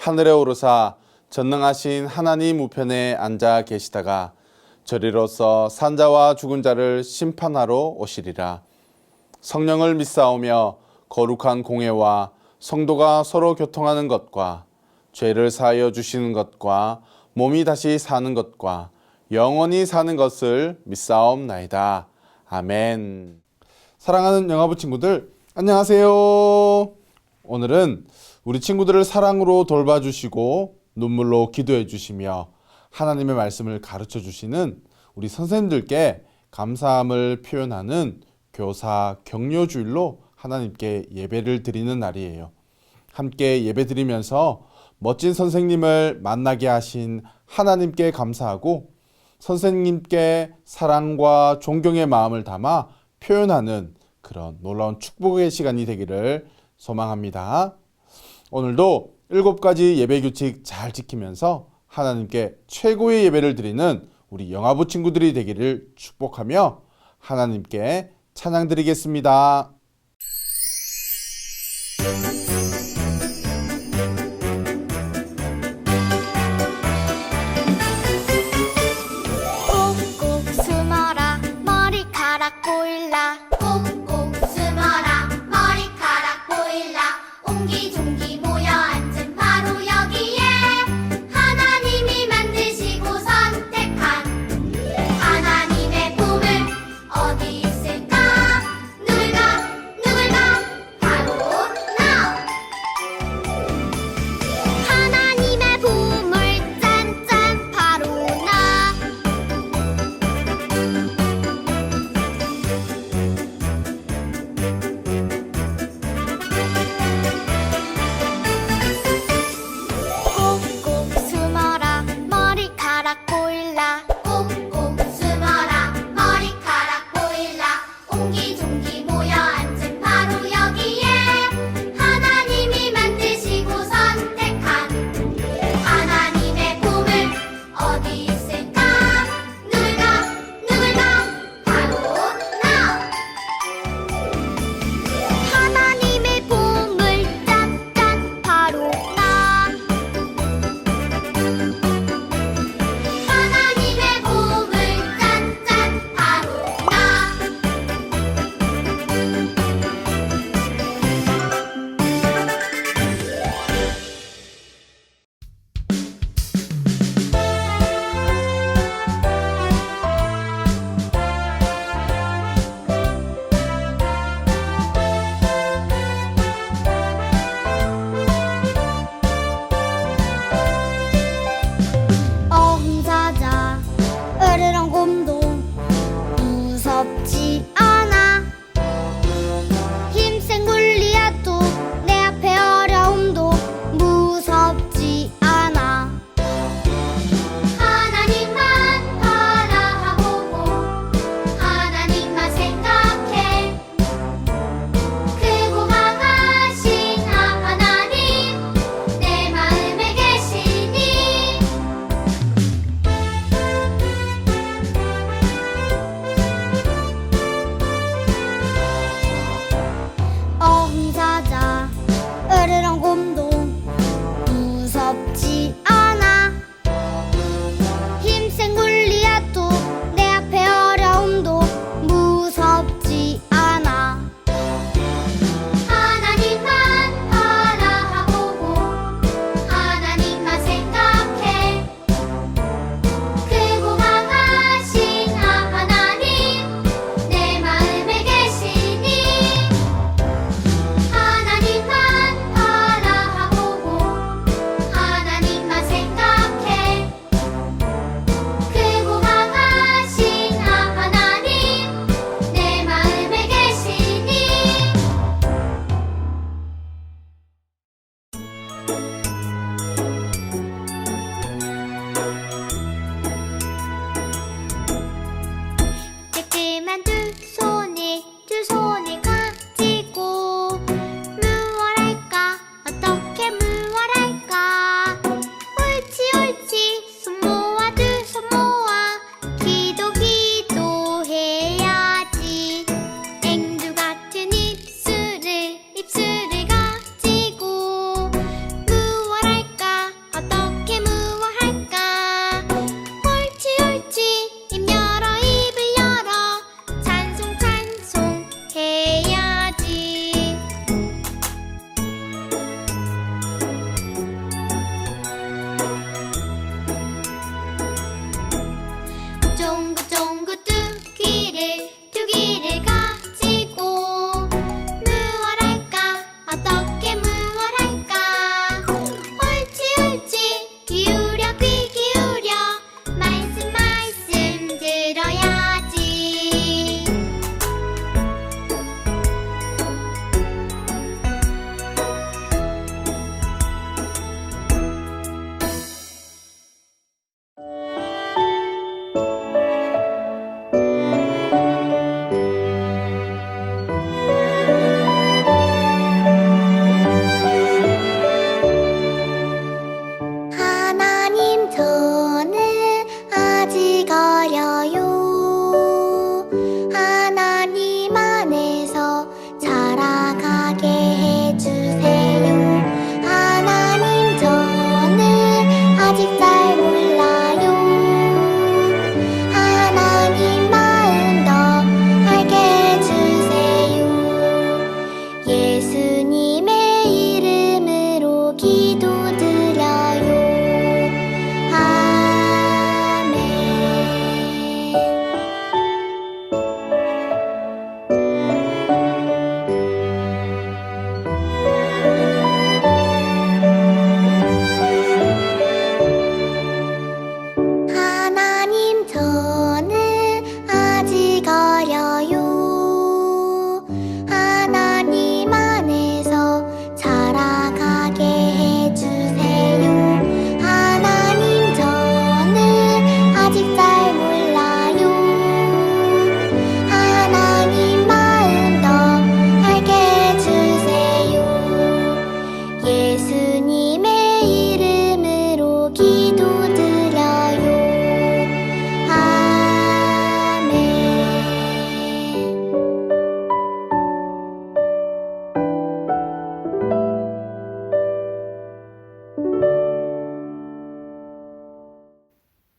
하늘에 오르사 전능하신 하나님 우편에 앉아 계시다가 저리로서 산자와 죽은 자를 심판하러 오시리라. 성령을 믿사오며 거룩한 공예와 성도가 서로 교통하는 것과 죄를 사하여 주시는 것과 몸이 다시 사는 것과 영원히 사는 것을 믿사옵나이다. 아멘. 사랑하는 영화부 친구들, 안녕하세요. 오늘은 우리 친구들을 사랑으로 돌봐주시고 눈물로 기도해 주시며 하나님의 말씀을 가르쳐 주시는 우리 선생님들께 감사함을 표현하는 교사 격려주일로 하나님께 예배를 드리는 날이에요. 함께 예배 드리면서 멋진 선생님을 만나게 하신 하나님께 감사하고 선생님께 사랑과 존경의 마음을 담아 표현하는 그런 놀라운 축복의 시간이 되기를 소망합니다. 오늘도 일곱 가지 예배 규칙 잘 지키면서 하나님께 최고의 예배를 드리는 우리 영화부 친구들이 되기를 축복하며 하나님께 찬양 드리겠습니다.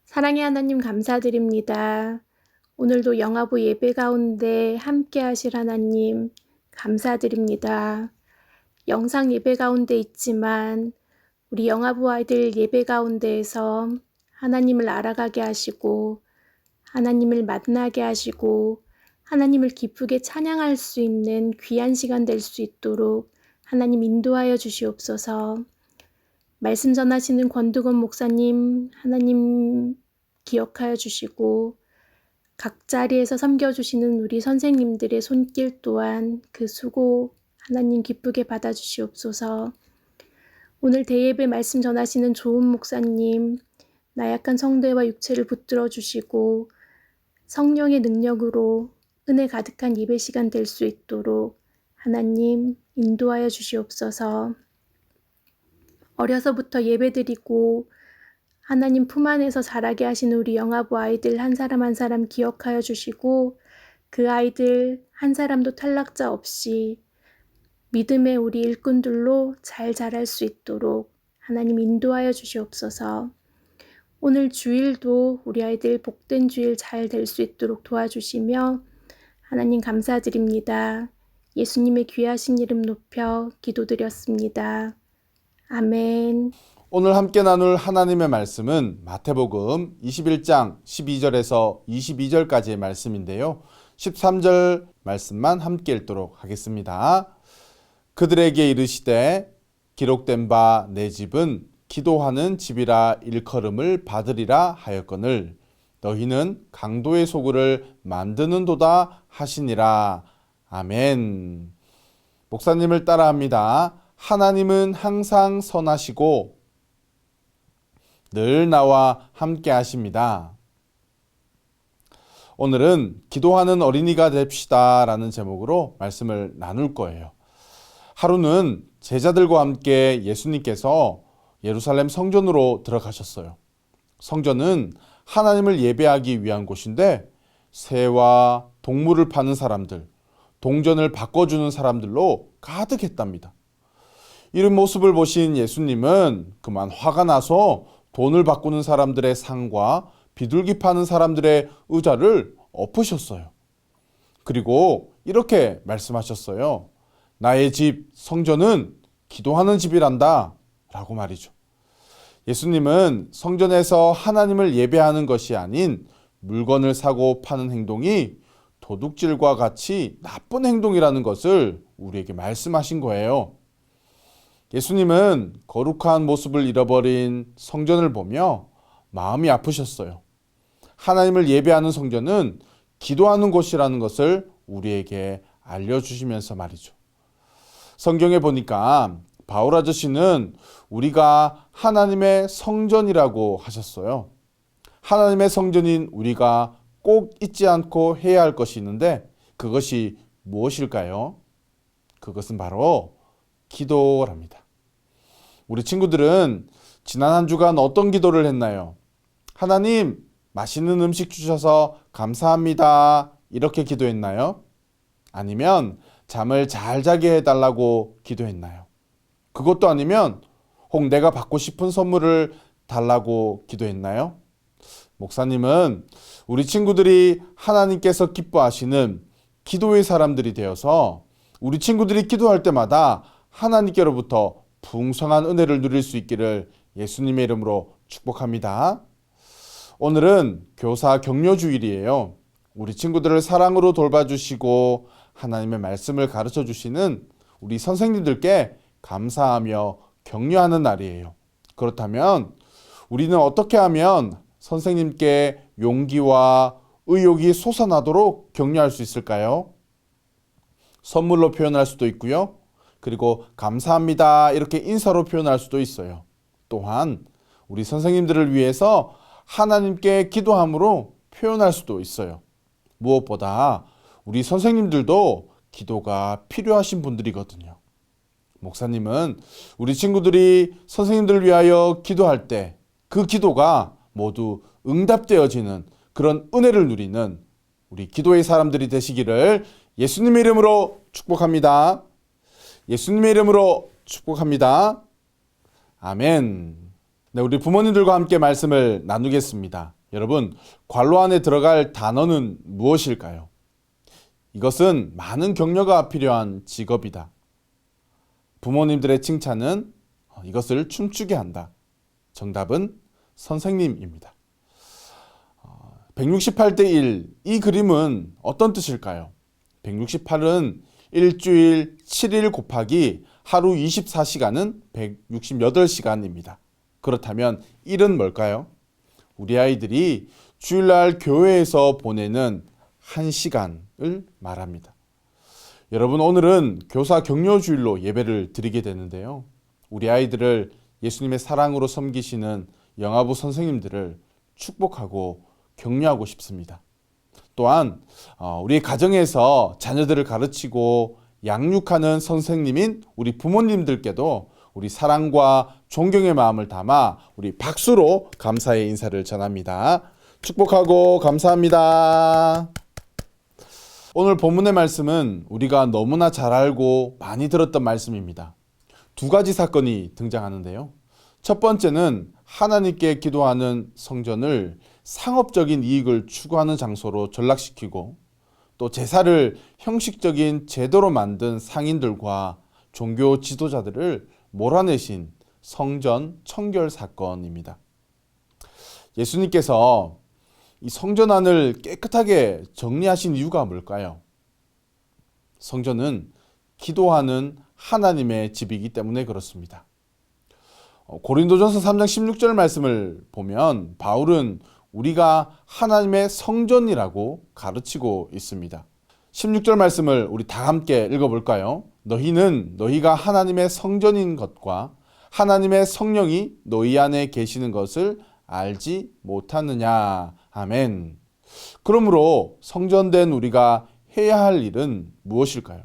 사랑의 하나님 감사드립니다. 오늘도 영화부 예배 가운데 함께 하실 하나님 감사드립니다. 영상 예배 가운데 있지만 우리 영화부 아이들 예배 가운데에서 하나님을 알아가게 하시고 하나님을 만나게 하시고 하나님을 기쁘게 찬양할 수 있는 귀한 시간 될 수 있도록 하나님 인도하여 주시옵소서. 말씀 전하시는 권두건 목사님 하나님 기억하여 주시고 각 자리에서 섬겨주시는 우리 선생님들의 손길 또한 그 수고 하나님 기쁘게 받아주시옵소서. 오늘 대예배 말씀 전하시는 좋은 목사님 나약한 성도와 육체를 붙들어 주시고 성령의 능력으로 은혜 가득한 예배 시간 될 수 있도록 하나님 인도하여 주시옵소서. 어려서부터 예배드리고 하나님 품 안에서 자라게 하신 우리 영아부 아이들 한 사람 한 사람 기억하여 주시고 그 아이들 한 사람도 탈락자 없이 믿음의 우리 일꾼들로 잘 자랄 수 있도록 하나님 인도하여 주시옵소서. 오늘 주일도 우리 아이들 복된 주일 잘 될 수 있도록 도와주시며 하나님 감사드립니다. 예수님의 귀하신 이름 높여 기도드렸습니다. 아멘. 오늘 함께 나눌 하나님의 말씀은 마태복음 21장 12절에서 22절까지의 말씀인데요. 13절 말씀만 함께 읽도록 하겠습니다. 그들에게 이르시되 기록된 바 내 집은 기도하는 집이라 일컬음을 받으리라 하였거늘 너희는 강도의 소굴을 만드는 도다 하시니라. 아멘. 목사님을 따라합니다. 하나님은 항상 선하시고 늘 나와 함께 하십니다. 오늘은 기도하는 어린이가 됩시다 라는 제목으로 말씀을 나눌 거예요. 하루는 제자들과 함께 예수님께서 예루살렘 성전으로 들어가셨어요. 성전은 하나님을 예배하기 위한 곳인데 새와 동물을 파는 사람들, 동전을 바꿔주는 사람들로 가득했답니다. 이런 모습을 보신 예수님은 그만 화가 나서 돈을 바꾸는 사람들의 상과 비둘기 파는 사람들의 의자를 엎으셨어요. 그리고 이렇게 말씀하셨어요. 나의 집, 성전은 기도하는 집이란다. 라고 말이죠. 예수님은 성전에서 하나님을 예배하는 것이 아닌 물건을 사고 파는 행동이 도둑질과 같이 나쁜 행동이라는 것을 우리에게 말씀하신 거예요. 예수님은 거룩한 모습을 잃어버린 성전을 보며 마음이 아프셨어요. 하나님을 예배하는 성전은 기도하는 곳이라는 것을 우리에게 알려주시면서 말이죠. 성경에 보니까 바울 아저씨는 우리가 하나님의 성전이라고 하셨어요. 하나님의 성전인 우리가 꼭 잊지 않고 해야 할 것이 있는데 그것이 무엇일까요? 그것은 바로 기도랍니다. 우리 친구들은 지난 한 주간 어떤 기도를 했나요? 하나님, 맛있는 음식 주셔서 감사합니다. 이렇게 기도했나요? 아니면 잠을 잘 자게 해달라고 기도했나요? 그것도 아니면 혹 내가 받고 싶은 선물을 달라고 기도했나요? 목사님은 우리 친구들이 하나님께서 기뻐하시는 기도의 사람들이 되어서 우리 친구들이 기도할 때마다 하나님께로부터 풍성한 은혜를 누릴 수 있기를 예수님의 이름으로 축복합니다. 오늘은 교사 격려 주일이에요. 우리 친구들을 사랑으로 돌봐주시고 하나님의 말씀을 가르쳐 주시는 우리 선생님들께 감사하며 격려하는 날이에요. 그렇다면 우리는 어떻게 하면 선생님께 용기와 의욕이 솟아나도록 격려할 수 있을까요? 선물로 표현할 수도 있고요. 그리고 감사합니다. 이렇게 인사로 표현할 수도 있어요. 또한 우리 선생님들을 위해서 하나님께 기도함으로 표현할 수도 있어요. 무엇보다 우리 선생님들도 기도가 필요하신 분들이거든요. 목사님은 우리 친구들이 선생님들을 위하여 기도할 때 그 기도가 모두 응답되어지는 그런 은혜를 누리는 우리 기도의 사람들이 되시기를 예수님의 이름으로 축복합니다. 예수님의 이름으로 축복합니다. 아멘. 네, 우리 부모님들과 함께 말씀을 나누겠습니다. 여러분, 관로 안에 들어갈 단어는 무엇일까요? 이것은 많은 격려가 필요한 직업이다. 부모님들의 칭찬은 이것을 춤추게 한다. 정답은 선생님입니다. 168대 1. 이 그림은 어떤 뜻일까요? 168은 일주일 7일 곱하기 하루 24시간은 168시간입니다. 그렇다면 1은 뭘까요? 우리 아이들이 주일날 교회에서 보내는 1시간을 말합니다. 여러분, 오늘은 교사 격려주일로 예배를 드리게 되는데요. 우리 아이들을 예수님의 사랑으로 섬기시는 영아부 선생님들을 축복하고 격려하고 싶습니다. 또한 어, 우리 가정에서 자녀들을 가르치고 양육하는 선생님인 우리 부모님들께도 우리 사랑과 존경의 마음을 담아 우리 박수로 감사의 인사를 전합니다. 축복하고 감사합니다. 오늘 본문의 말씀은 우리가 너무나 잘 알고 많이 들었던 말씀입니다. 두 가지 사건이 등장하는데요. 첫 번째는 하나님께 기도하는 성전을 상업적인 이익을 추구하는 장소로 전락시키고 또 제사를 형식적인 제도로 만든 상인들과 종교 지도자들을 몰아내신 성전 청결 사건입니다. 예수님께서 이 성전 안을 깨끗하게 정리하신 이유가 뭘까요? 성전은 기도하는 하나님의 집이기 때문에 그렇습니다. 어, 고린도전서 3장 16절 말씀을 보면 바울은 우리가 하나님의 성전이라고 가르치고 있습니다. 16절 말씀을 우리 다 함께 읽어볼까요? 너희는 너희가 하나님의 성전인 것과 하나님의 성령이 너희 안에 계시는 것을 알지 못하느냐. 아멘. 그러므로 성전된 우리가 해야 할 일은 무엇일까요?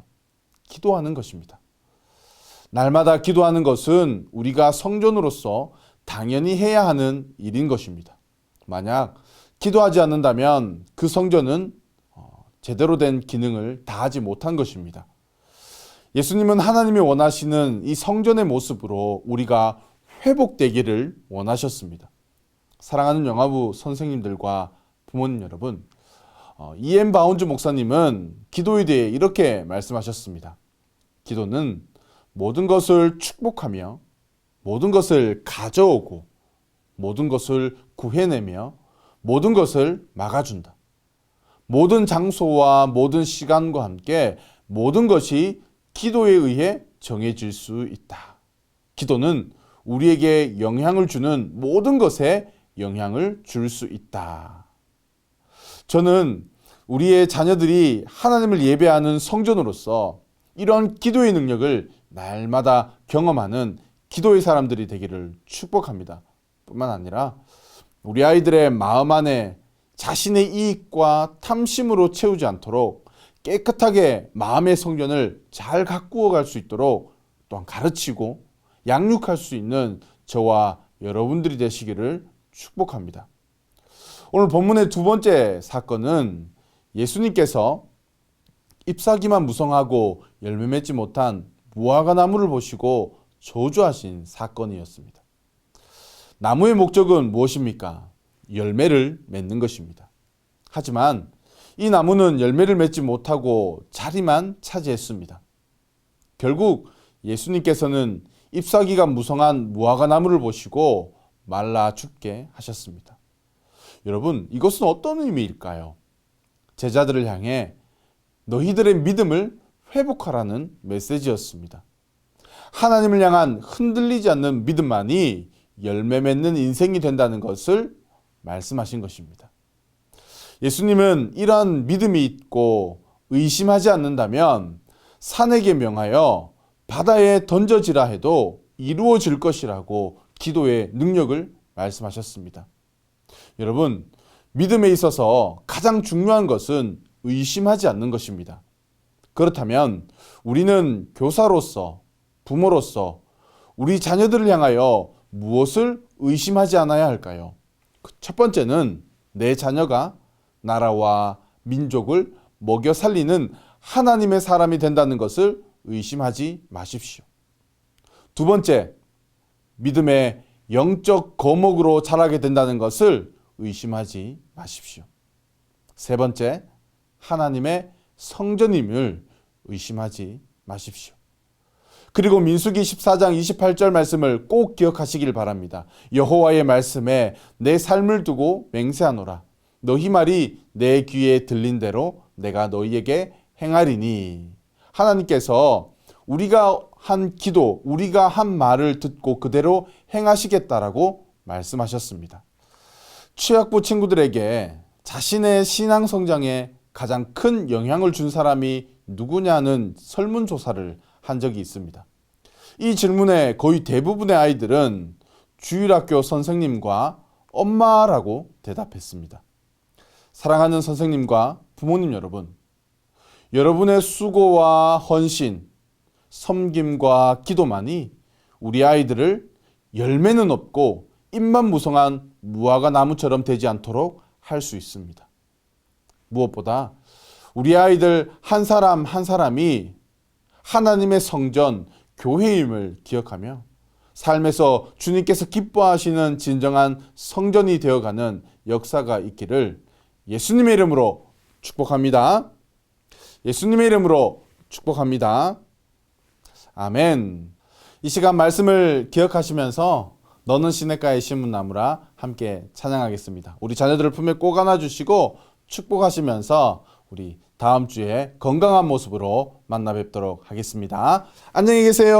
기도하는 것입니다. 날마다 기도하는 것은 우리가 성전으로서 당연히 해야 하는 일인 것입니다. 만약 기도하지 않는다면 그 성전은 어, 제대로 된 기능을 다하지 못한 것입니다. 예수님은 하나님이 원하시는 이 성전의 모습으로 우리가 회복되기를 원하셨습니다. 사랑하는 영화부 선생님들과 부모님 여러분, 어, 이엠 바운즈 목사님은 기도에 대해 이렇게 말씀하셨습니다. 기도는 모든 것을 축복하며 모든 것을 가져오고 모든 것을 구해내며 모든 것을 막아준다. 모든 장소와 모든 시간과 함께 모든 것이 기도에 의해 정해질 수 있다. 기도는 우리에게 영향을 주는 모든 것에 영향을 줄 수 있다. 저는 우리의 자녀들이 하나님을 예배하는 성전으로서 이런 기도의 능력을 날마다 경험하는 기도의 사람들이 되기를 축복합니다. 뿐만 아니라 우리 아이들의 마음 안에 자신의 이익과 탐심으로 채우지 않도록 깨끗하게 마음의 성전을 잘 가꾸어 갈 수 있도록 또한 가르치고 양육할 수 있는 저와 여러분들이 되시기를 축복합니다. 오늘 본문의 두 번째 사건은 예수님께서 잎사귀만 무성하고 열매 맺지 못한 무화과 나무를 보시고 저주하신 사건이었습니다. 나무의 목적은 무엇입니까? 열매를 맺는 것입니다. 하지만 이 나무는 열매를 맺지 못하고 자리만 차지했습니다. 결국 예수님께서는 잎사귀가 무성한 무화과 나무를 보시고 말라 죽게 하셨습니다. 여러분, 이것은 어떤 의미일까요? 제자들을 향해 너희들의 믿음을 회복하라는 메시지였습니다. 하나님을 향한 흔들리지 않는 믿음만이 열매 맺는 인생이 된다는 것을 말씀하신 것입니다. 예수님은 이러한 믿음이 있고 의심하지 않는다면 산에게 명하여 바다에 던져지라 해도 이루어질 것이라고 기도의 능력을 말씀하셨습니다. 여러분, 믿음에 있어서 가장 중요한 것은 의심하지 않는 것입니다. 그렇다면 우리는 교사로서, 부모로서 우리 자녀들을 향하여 무엇을 의심하지 않아야 할까요? 그첫 번째는 내 자녀가 나라와 민족을 먹여 살리는 하나님의 사람이 된다는 것을 의심하지 마십시오. 두 번째, 믿음의 영적 거목으로 자라게 된다는 것을 의심하지 마십시오. 세 번째, 하나님의 성전임을 의심하지 마십시오. 그리고 민수기 14장 28절 말씀을 꼭 기억하시길 바랍니다. 여호와의 말씀에 내 삶을 두고 맹세하노라. 너희 말이 내 귀에 들린 대로 내가 너희에게 행하리니. 하나님께서 우리가 한 기도, 우리가 한 말을 듣고 그대로 행하시겠다라고 말씀하셨습니다. 취약부 친구들에게 자신의 신앙 성장에 가장 큰 영향을 준 사람이 누구냐는 설문조사를 한 적이 있습니다. 이 질문에 거의 대부분의 아이들은 주일학교 선생님과 엄마라고 대답했습니다. 사랑하는 선생님과 부모님 여러분, 여러분의 수고와 헌신, 섬김과 기도만이 우리 아이들을 열매는 없고 잎만 무성한 무화과 나무처럼 되지 않도록 할 수 있습니다. 무엇보다 우리 아이들 한 사람 한 사람이 하나님의 성전, 교회임을 기억하며 삶에서 주님께서 기뻐하시는 진정한 성전이 되어가는 역사가 있기를 예수님의 이름으로 축복합니다. 예수님의 이름으로 축복합니다. 아멘. 이 시간 말씀을 기억하시면서 너는 시냇가의 심은 나무라 함께 찬양하겠습니다. 우리 자녀들을 품에 꼭 안아주시고 축복하시면서 우리 다음 주에 건강한 모습으로 만나 뵙도록 하겠습니다. 안녕히 계세요.